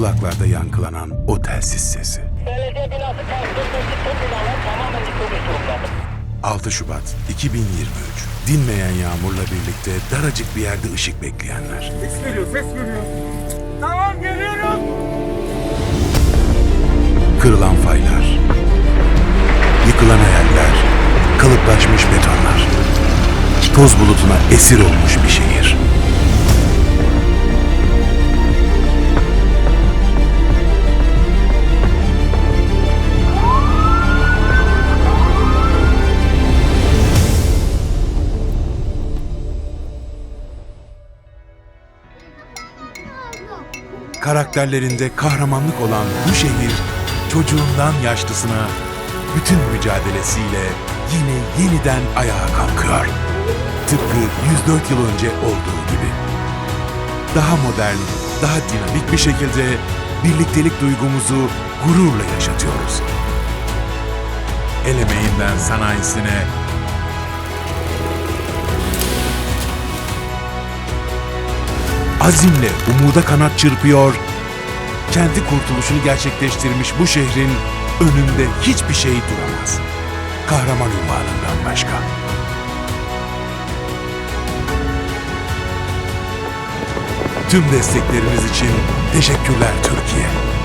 kulaklarda yankılanan o telsiz sesi. Belediye binası karşısındaki tüm binalar tamamen yıkılmış durumda. 6 Şubat 2023. Dinmeyen yağmurla birlikte daracık bir yerde ışık bekleyenler. Ses veriyor, ses veriyor. Tamam geliyorum. Kırılan faylar. Yıkılan hayaller. Kalıplaşmış betonlar. Toz bulutuna esir olmuş bir şehir. Karakterlerinde kahramanlık olan bu şehir çocuğundan yaşlısına bütün mücadelesiyle yine yeniden ayağa kalkıyor. Tıpkı 104 yıl önce olduğu gibi. Daha modern, daha dinamik bir şekilde birliktelik duygumuzu gururla yaşatıyoruz. El emeğinden sanayisine, azimle umuda kanat çırpıyor, kendi kurtuluşunu gerçekleştirmiş bu şehrin önünde hiçbir şey duramaz. Kahraman ünvanından başka. Tüm destekleriniz için teşekkürler Türkiye.